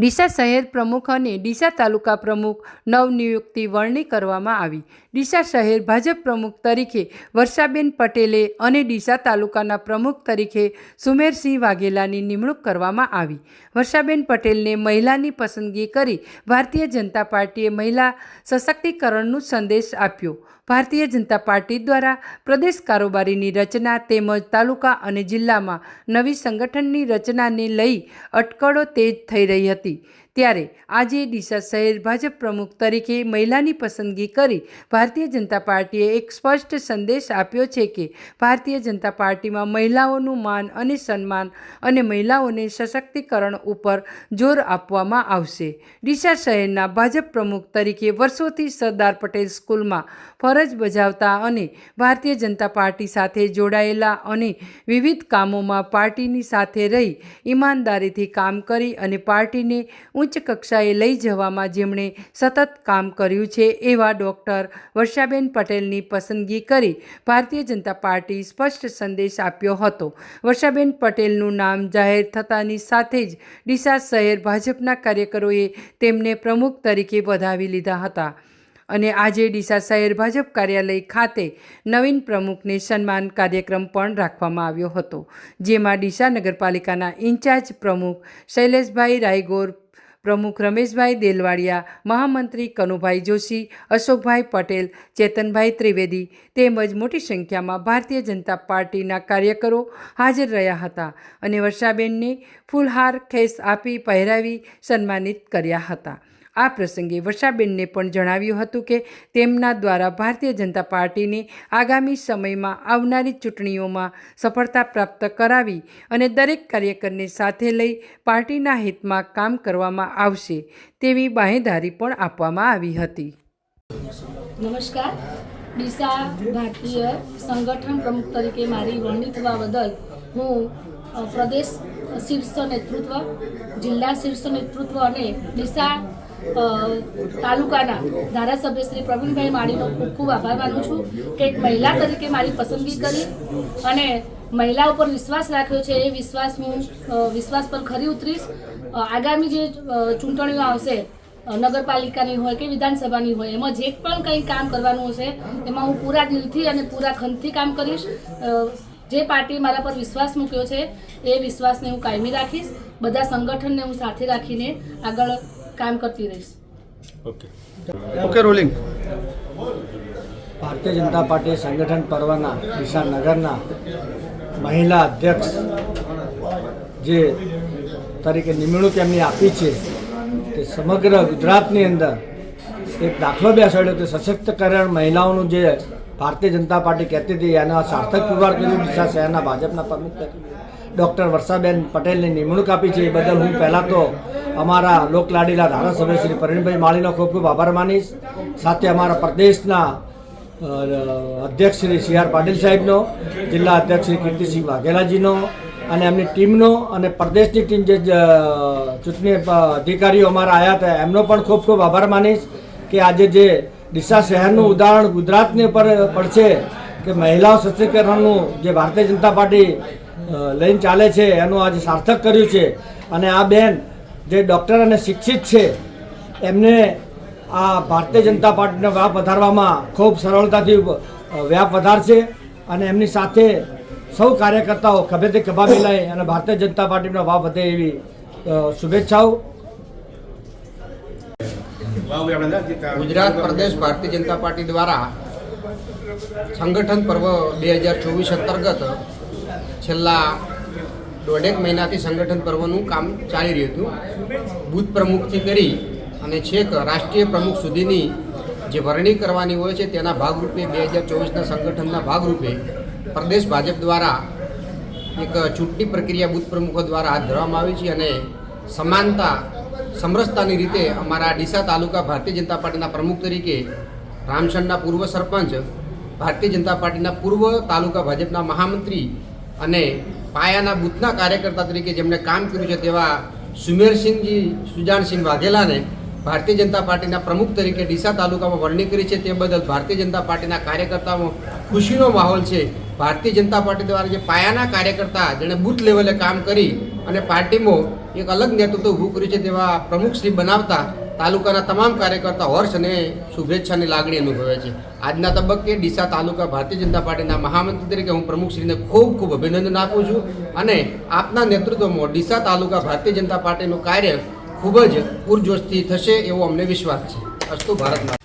ડીસા શહેર પ્રમુખ અને ડીસા તાલુકા પ્રમુખ નવનિયુક્તિ વરણી કરવામાં આવી. ડીસા શહેર ભાજપ પ્રમુખ તરીકે વર્ષાબેન પટેલે અને ડીસા તાલુકાના પ્રમુખ તરીકે સુમેરસિંહ વાઘેલાની નિમણૂક કરવામાં આવી. વર્ષાબેન પટેલને મહિલાની પસંદગી કરી ભારતીય જનતા પાર્ટીએ મહિલા સશક્તિકરણનો સંદેશ આપ્યો. ભારતીય જનતા પાર્ટી દ્વારા પ્રદેશ કારોબારીની રચના તેમજ તાલુકા અને જિલ્લામાં નવી સંગઠનની રચનાને લઈ અટકળો તેજ થઈ રહી હતી. ત્યારે આજે ડીસા શહેર ભાજપ પ્રમુખ તરીકે મહિલાની પસંદગી કરી ભારતીય જનતા પાર્ટીએ એક સ્પષ્ટ સંદેશ આપ્યો છે કે ભારતીય જનતા પાર્ટીમાં મહિલાઓનું માન અને સન્માન અને મહિલાઓને સશક્તિકરણ ઉપર જોર આપવામાં આવશે. ડીસા શહેરના ભાજપ પ્રમુખ તરીકે વર્ષોથી સરદાર પટેલ સ્કૂલમાં ફરજ બજાવતા અને ભારતીય જનતા પાર્ટી સાથે જોડાયેલા અને વિવિધ કામોમાં પાર્ટીની સાથે રહી ઈમાનદારીથી કામ કરી અને પાર્ટીને ઉચ્ચ કક્ષાએ લઈ જવામાં જેમણે સતત કામ કર્યું છે, એવા ડૉક્ટર વર્ષાબેન પટેલની પસંદગી કરી ભારતીય જનતા પાર્ટી સ્પષ્ટ સંદેશ આપ્યો હતો. વર્ષાબેન પટેલનું નામ જાહેર થતાની સાથે જ ડીસા શહેર ભાજપના કાર્યકરોએ તેમને પ્રમુખ તરીકે વધાવી લીધા હતા. અને આજે ડીસા શહેર ભાજપ કાર્યાલય ખાતે નવીન પ્રમુખને સન્માન કાર્યક્રમ પણ રાખવામાં આવ્યો હતો, જેમાં ડીસા નગરપાલિકાના ઇન્ચાર્જ પ્રમુખ શૈલેષભાઈ રાયગોર પ્રમુખ રમેશભાઈ દેલવાડિયા, મહામંત્રી કનુભાઈ જોશી, અશોકભાઈ પટેલ, ચેતનભાઈ ત્રિવેદી તેમજ મોટી સંખ્યામાં ભારતીય જનતા પાર્ટીના કાર્યકરો હાજર રહ્યા હતા અને વર્ષાબેનને ફૂલહાર ખેસ આપી પહેરાવી સન્માનિત કર્યા હતા. આ પ્રસંગે વર્ષાબેનને પણ જણાવ્યું હતું કે તેમના દ્વારા ભારતીય જનતા પાર્ટીને આગામી સમયમાં આવનારી ચૂંટણીઓમાં સફળતા પ્રાપ્ત કરાવી અને દરેક કાર્યકરને સાથે લઈ પાર્ટીના હિતમાં કામ કરવામાં આવશે તેવી બાહેંધરી પણ આપવામાં આવી હતી. નમસ્કાર. ડીસા ભારતીય સંગઠન પ્રમુખ તરીકે મારી વરણી થવા બદલ હું પ્રદેશ શીર્ષ નેતૃત્વ, જિલ્લા શીર્ષ નેતૃત્વ અને ડીસા તાલુકાના ધારાસભ્ય શ્રી પ્રવીણભાઈ માળીનો ખૂબ ખૂબ આભાર માનું છું કે એક મહિલા તરીકે મારી પસંદગી કરી અને મહિલા ઉપર વિશ્વાસ રાખ્યો છે, એ વિશ્વાસ હું વિશ્વાસ પર ખરી ઉતરીશ. આગામી જે ચૂંટણીઓ આવશે નગરપાલિકાની હોય કે વિધાનસભાની હોય, એમાં જે પણ કંઈ કામ કરવાનું હશે, એમાં હું પૂરા દિલથી અને પૂરા ખંતથી કામ કરીશ. જે પાર્ટી મારા પર વિશ્વાસ મૂક્યો છે, એ વિશ્વાસને હું કાયમી રાખીશ. બધા સંગઠનને હું સાથે રાખીને આગળ કામ કરતી રહીશ. Okay. Okay rolling Bharatiya Janata party સંગઠન પર્વના ડીસા નગરના મહિલા અધ્યક્ષ જે તરીકે નિમણૂક એમની આપી છે તે સમગ્ર ગુજરાતની અંદર એક દાખલો બેસાડ્યો કે સશક્તિકરણ મહિલાઓનું જે ભારતીય જનતા પાર્ટી કહેતી હતી, એના સાર્થક પુરવાર કર્યું. શહેરના ભાજપના પ્રમુખ ડૉક્ટર વર્ષાબેન પટેલની નિમણૂક આપી છે, એ બદલ હું પહેલાં તો અમારા લોકલાડીલા ધારાસભ્ય શ્રી પ્રવીણભાઈ માળીનો ખૂબ ખૂબ આભાર માનીશ. સાથે અમારા પ્રદેશના અધ્યક્ષ શ્રી સી આર પાટીલ સાહેબનો, જિલ્લા અધ્યક્ષ શ્રી કીર્તિસિંહ વાઘેલાજીનો અને એમની ટીમનો અને પ્રદેશની ટીમ જે ચૂંટણી અધિકારીઓ અમારા આવ્યા હતા, એમનો પણ ખૂબ ખૂબ આભાર માનીશ કે આજે જે ડીસા શહેરનું ઉદાહરણ ગુજરાતની પર પડશે કે મહિલાઓ સશક્તિકરણનું જે ભારતીય જનતા પાર્ટી લઈને ચાલે છે, એનું આજે સાર્થક કર્યું છે. અને આ બેન જે ડૉક્ટર અને શિક્ષિત છે, એમને આ ભારતીય જનતા પાર્ટીનો વ્યાપ વધારવામાં ખૂબ સરળતાથી વ્યાપ વધારશે અને એમની સાથે સૌ કાર્યકર્તાઓ ખભેથી ખભા મિલાય અને ભારતીય જનતા પાર્ટીનો ભાવ વધે એવી શુભેચ્છાઓ. ગુજરાત પ્રદેશ ભારતીય જનતા પાર્ટી દ્વારા સંગઠન પર્વ બે હજાર ચોવીસ અંતર્ગત છેલ્લા દોઢેક મહિનાથી સંગઠન પર્વનું કામ ચાલી રહ્યું હતું. બૂથ પ્રમુખથી કરી અને છેક રાષ્ટ્રીય પ્રમુખ સુધીની જે વરણી કરવાની હોય છે તેના ભાગરૂપે બે હજાર ચોવીસના સંગઠનના ભાગરૂપે પ્રદેશ ભાજપ દ્વારા એક ચૂંટણી પ્રક્રિયા બૂથ પ્રમુખો દ્વારા હાથ ધરવામાં આવી છે અને સમાનતા સમરસતાની રીતે અમારા ડીસા તાલુકા ભારતીય જનતા પાર્ટીના પ્રમુખ તરીકે રામસણના પૂર્વ સરપંચ, ભારતીય જનતા પાર્ટીના પૂર્વ તાલુકા ભાજપના મહામંત્રી અને પાયાના બૂથના કાર્યકર્તા તરીકે જેમણે કામ કર્યું છે તેવા સુમેરસિંહજી સુજાનસિંહ વાઘેલાને ભારતીય જનતા પાર્ટીના પ્રમુખ તરીકે ડીસા તાલુકામાં વરણી કરી છે. તે બદલ ભારતીય જનતા પાર્ટીના કાર્યકર્તાઓ ખુશીનો માહોલ છે. ભારતીય જનતા પાર્ટી દ્વારા જે પાયાના કાર્યકર્તા જેણે બૂથ લેવલે કામ કરી અને પાર્ટીમાં એક અલગ નેતૃત્વ ઊભું કર્યું છે તેવા પ્રમુખશ્રી બનાવતા તાલુકાના તમામ કાર્યકર્તા હર્ષ અને શુભેચ્છાની લાગણી અનુભવે છે. આજના તબક્કે ડીસા તાલુકા ભારતીય જનતા પાર્ટીના મહામંત્રી તરીકે હું પ્રમુખશ્રીને ખૂબ ખૂબ અભિનંદન આપું છું અને આપના નેતૃત્વમાં ડીસા તાલુકા ભારતીય જનતા પાર્ટીનું કાર્ય ખૂબ જ પૂરજોશથી થશે એવો અમને વિશ્વાસ છે. અસ્તુ ભારત માતા